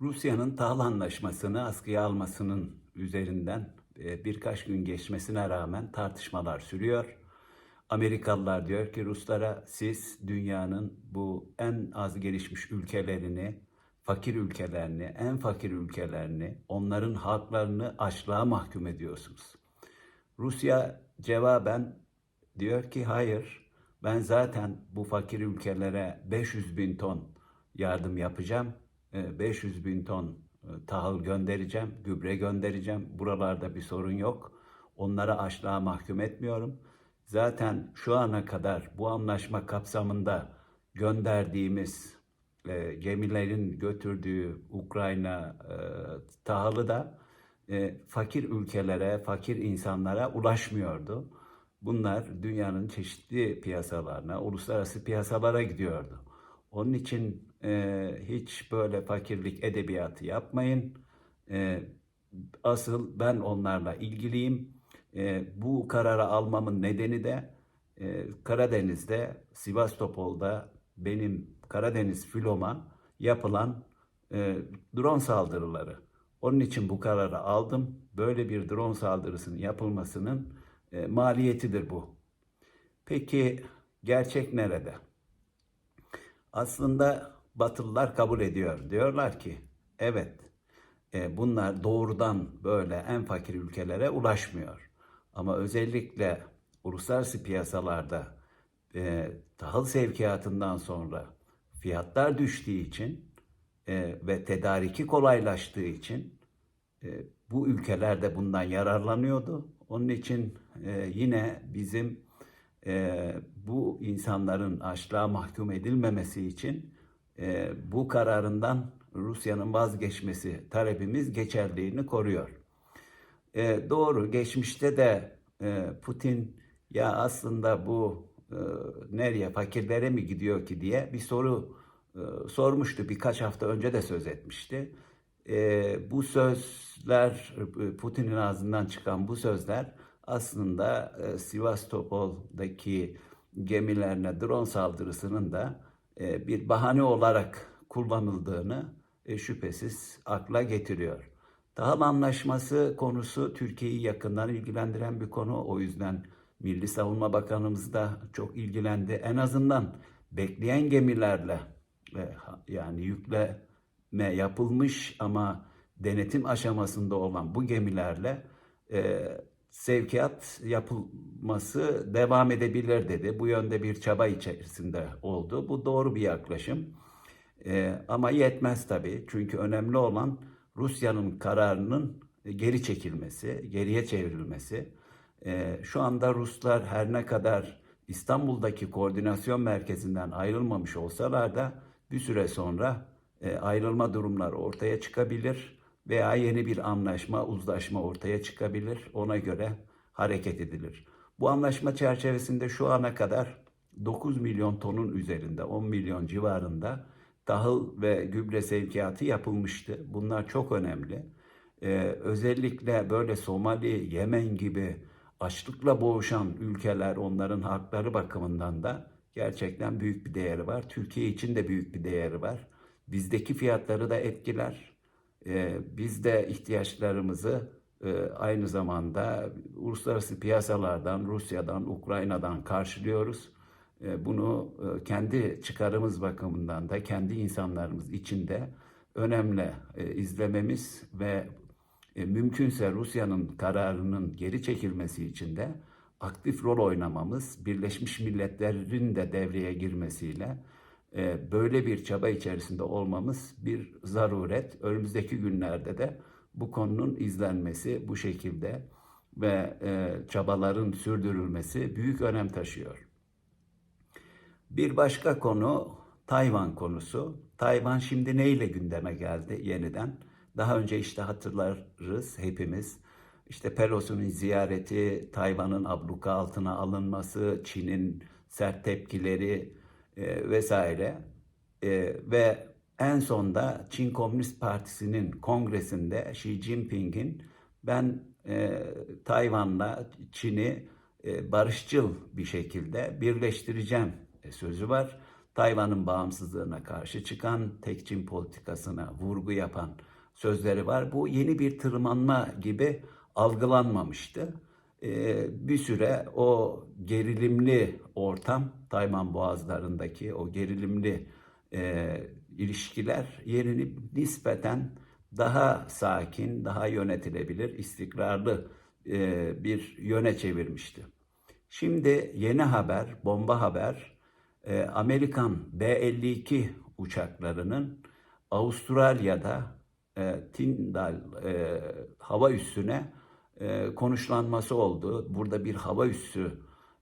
Rusya'nın tahıl anlaşmasını askıya almasının üzerinden e, birkaç gün geçmesine rağmen tartışmalar sürüyor. Amerikalılar diyor ki Ruslara siz dünyanın bu en az gelişmiş ülkelerini, fakir ülkelerini, en fakir ülkelerini, onların halklarını açlığa mahkum ediyorsunuz. Rusya cevaben diyor ki hayır ben zaten bu fakir ülkelere 500 bin ton yardım yapacağım. E, 500 bin ton e, tahıl göndereceğim, gübre göndereceğim. Buralarda bir sorun yok. Onlara açlığa mahkum etmiyorum. Zaten şu ana kadar bu anlaşma kapsamında gönderdiğimiz e, gemilerin götürdüğü Ukrayna e, tahılı da e, fakir ülkelere, fakir insanlara ulaşmıyordu. Bunlar dünyanın çeşitli piyasalarına, uluslararası piyasalara gidiyordu. Onun için e, hiç böyle fakirlik edebiyatı yapmayın. E, asıl ben onlarla ilgiliyim. E, bu kararı almamın nedeni de e, Karadeniz'de, Sivastopol'da benim Karadeniz filoma yapılan e, drone saldırıları. Onun için bu kararı aldım. Böyle bir drone saldırısının yapılmasının e, maliyetidir bu. Peki gerçek nerede? Aslında Batılılar kabul ediyor. Diyorlar ki evet e, bunlar doğrudan böyle en fakir ülkelere ulaşmıyor. Ama özellikle uluslararası piyasalarda e, tahıl sevkiyatından sonra fiyatlar düştüğü için e, ve tedariki kolaylaştığı için e, bu ülkeler de bundan yararlanıyordu. Onun için e, yine bizim e, bu insanların açlığa mahkum edilmemesi için e, bu kararından Rusya'nın vazgeçmesi talebimiz geçerliğini koruyor. E, doğru geçmişte de e, Putin ya aslında bu e, nereye fakirlere mi gidiyor ki diye bir soru e, sormuştu. Birkaç hafta önce de söz etmişti. E, bu sözler Putin'in ağzından çıkan bu sözler aslında e, Sivastopol'daki gemilerine drone saldırısının da e, bir bahane olarak kullanıldığını e, şüphesiz akla getiriyor. Tahıl Anlaşması konusu Türkiye'yi yakından ilgilendiren bir konu. O yüzden Milli Savunma Bakanımız da çok ilgilendi. En azından bekleyen gemilerle e, yani yükleme yapılmış ama denetim aşamasında olan bu gemilerle e, sevkiyat yapılması devam edebilir dedi. Bu yönde bir çaba içerisinde oldu. Bu doğru bir yaklaşım. E, ama yetmez tabii. Çünkü önemli olan Rusya'nın kararının geri çekilmesi, geriye çevrilmesi. E, şu anda Ruslar her ne kadar İstanbul'daki koordinasyon merkezinden ayrılmamış olsalar da bir süre sonra e, ayrılma durumları ortaya çıkabilir veya yeni bir anlaşma, uzlaşma ortaya çıkabilir. Ona göre hareket edilir. Bu anlaşma çerçevesinde şu ana kadar 9 milyon tonun üzerinde, 10 milyon civarında tahıl ve gübre sevkiyatı yapılmıştı. Bunlar çok önemli. Ee, özellikle böyle Somali, Yemen gibi açlıkla boğuşan ülkeler onların hakları bakımından da gerçekten büyük bir değeri var. Türkiye için de büyük bir değeri var. Bizdeki fiyatları da etkiler. Ee, biz de ihtiyaçlarımızı e, aynı zamanda uluslararası piyasalardan, Rusya'dan, Ukrayna'dan karşılıyoruz. E, bunu e, kendi çıkarımız bakımından da kendi insanlarımız için de önemli e, izlememiz ve mümkünse Rusya'nın kararının geri çekilmesi için de aktif rol oynamamız, Birleşmiş Milletler'in de devreye girmesiyle böyle bir çaba içerisinde olmamız bir zaruret. Önümüzdeki günlerde de bu konunun izlenmesi bu şekilde ve e, çabaların sürdürülmesi büyük önem taşıyor. Bir başka konu Tayvan konusu. Tayvan şimdi neyle gündeme geldi yeniden? Daha önce işte hatırlarız hepimiz. İşte Pelosi'nin ziyareti, Tayvan'ın abluka altına alınması, Çin'in sert tepkileri e, vesaire. E, ve en sonda Çin Komünist Partisi'nin kongresinde Xi Jinping'in ben e, Tayvan'la Çin'i e, barışçıl bir şekilde birleştireceğim e, sözü var. Tayvan'ın bağımsızlığına karşı çıkan, tek Çin politikasına vurgu yapan sözleri var. Bu yeni bir tırmanma gibi algılanmamıştı. Ee, bir süre o gerilimli ortam, Tayvan boğazlarındaki o gerilimli e, ilişkiler yerini nispeten daha sakin, daha yönetilebilir, istikrarlı e, bir yöne çevirmişti. Şimdi yeni haber, bomba haber, e, Amerikan B-52 uçaklarının Avustralya'da e, Tyndall e, hava üssüne e, konuşlanması oldu. Burada bir hava üssü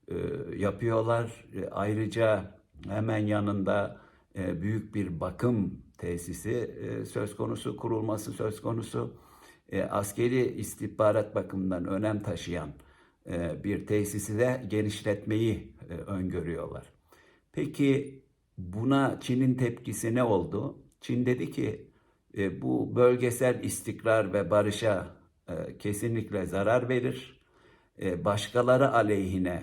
e, yapıyorlar. E, ayrıca hemen yanında e, büyük bir bakım tesisi e, söz konusu, kurulması söz konusu. E, askeri istihbarat bakımından önem taşıyan e, bir tesisi de genişletmeyi e, öngörüyorlar. Peki buna Çin'in tepkisi ne oldu? Çin dedi ki e, bu bölgesel istikrar ve barışa e, kesinlikle zarar verir. E, başkaları aleyhine,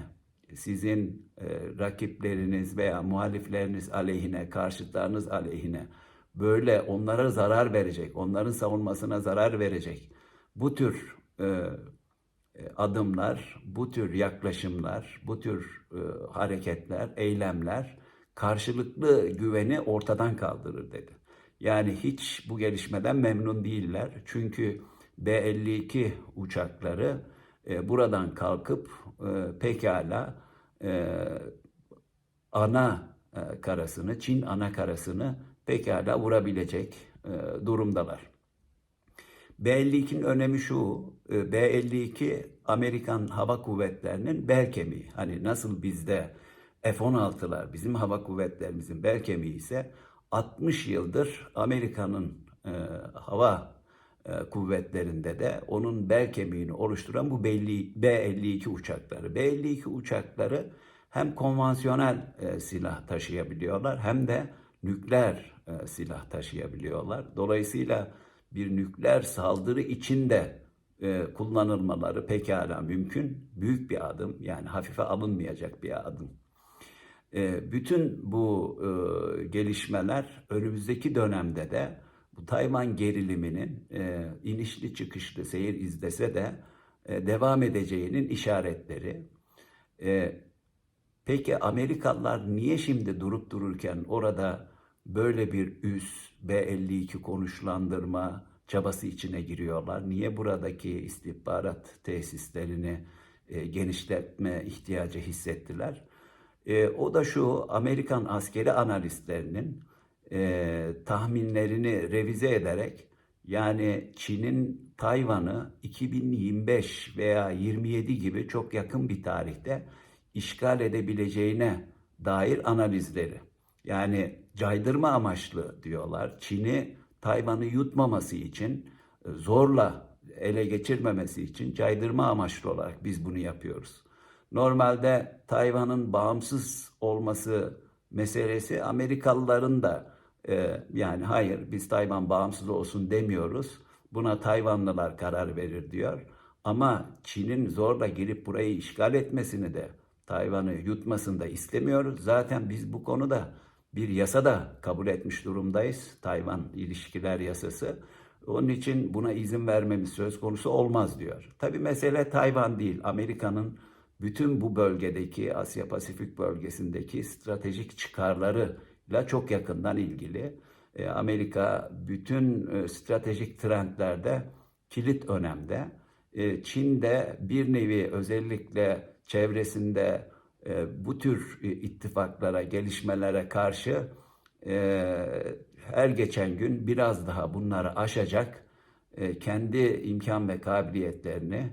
sizin e, rakipleriniz veya muhalifleriniz aleyhine, karşıtlarınız aleyhine böyle onlara zarar verecek, onların savunmasına zarar verecek bu tür adımlar, bu tür yaklaşımlar, bu tür hareketler, eylemler karşılıklı güveni ortadan kaldırır dedi. Yani hiç bu gelişmeden memnun değiller. Çünkü B-52 uçakları e, buradan kalkıp e, pekala e, ana e, karasını, Çin ana karasını pekala vurabilecek e, durumdalar. B-52'nin önemi şu, e, B-52 Amerikan Hava Kuvvetleri'nin bel kemiği. Hani nasıl bizde F-16'lar bizim hava kuvvetlerimizin bel kemiği ise 60 yıldır Amerika'nın e, hava kuvvetlerinde de onun bel kemiğini oluşturan bu B-52 uçakları. B-52 uçakları hem konvansiyonel e, silah taşıyabiliyorlar hem de nükleer e, silah taşıyabiliyorlar. Dolayısıyla bir nükleer saldırı içinde e, kullanılmaları pekala mümkün. Büyük bir adım yani hafife alınmayacak bir adım. E, bütün bu e, gelişmeler önümüzdeki dönemde de bu Tayvan geriliminin e, inişli çıkışlı seyir izlese de e, devam edeceğinin işaretleri. E, peki Amerikalılar niye şimdi durup dururken orada böyle bir üs B-52 konuşlandırma çabası içine giriyorlar? Niye buradaki istihbarat tesislerini e, genişletme ihtiyacı hissettiler? E, o da şu Amerikan askeri analistlerinin e, tahminlerini revize ederek yani Çin'in Tayvan'ı 2025 veya 27 gibi çok yakın bir tarihte işgal edebileceğine dair analizleri. Yani caydırma amaçlı diyorlar. Çin'i Tayvan'ı yutmaması için e, zorla ele geçirmemesi için caydırma amaçlı olarak biz bunu yapıyoruz. Normalde Tayvan'ın bağımsız olması meselesi Amerikalıların da e, yani hayır biz Tayvan bağımsız olsun demiyoruz. Buna Tayvanlılar karar verir diyor. Ama Çin'in zorla girip burayı işgal etmesini de Tayvan'ı yutmasını da istemiyoruz. Zaten biz bu konuda bir yasa da kabul etmiş durumdayız. Tayvan ilişkiler yasası. Onun için buna izin vermemiz söz konusu olmaz diyor. Tabi mesele Tayvan değil. Amerika'nın bütün bu bölgedeki Asya Pasifik bölgesindeki stratejik çıkarlarıyla çok yakından ilgili. E, Amerika bütün e, stratejik trendlerde kilit önemde. E, Çin de bir nevi özellikle çevresinde bu tür ittifaklara, gelişmelere karşı her geçen gün biraz daha bunları aşacak, kendi imkan ve kabiliyetlerini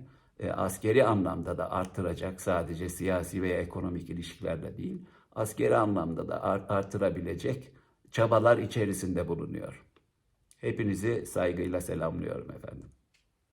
askeri anlamda da artıracak sadece siyasi veya ekonomik ilişkilerle değil, askeri anlamda da artırabilecek çabalar içerisinde bulunuyor. Hepinizi saygıyla selamlıyorum efendim.